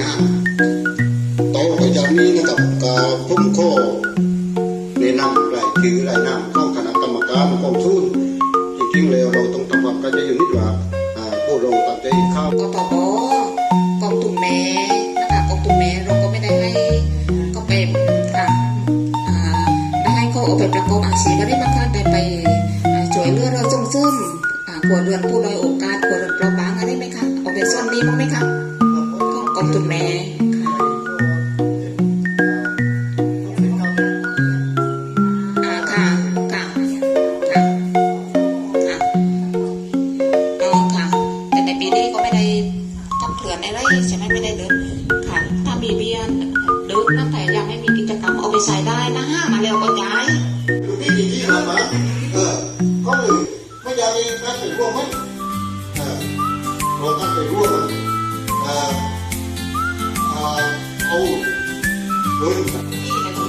นะโตก็จกนี้นะครับกาบพุ่มโคในนำรายชื่อรายนามของคณะกรรมการกองทุนจริงๆแล้วเราต้องทำความเข้าใจอยู่นิดว่าผู้เราตั้งใจเข้าก็ตบกองตุ่มแม่นะคะกองตุ่มแม่เราก็ไม่ได้ให้ก็เป็นค่ะไม่ให้เขาเอาไปประกอบอาชีพไม่ได้มาการแต่ไปช่วยเลือดเราซึมๆปวดเรือนผู้ลอยโอกาสปวดเรือนปลาบางอะไรไหมคะเอาไปซ่อนนี้มั้งไหมคะ ค่ะค่ะค่ะค่ะค่ะค่ะแต่ในปีนี้ก็ไม่ได้ทำเขื่อนอะไรใช่ไหมไม่ได้เดินค่ะถ้ามีเบียร์เดินนั่นแต่ยังไม่มีกิจกรรมเอาไปใส่ได้นะห้ามาแล้วก็ย้ายดูที่ดีที่เรามาเออก็เล Dois.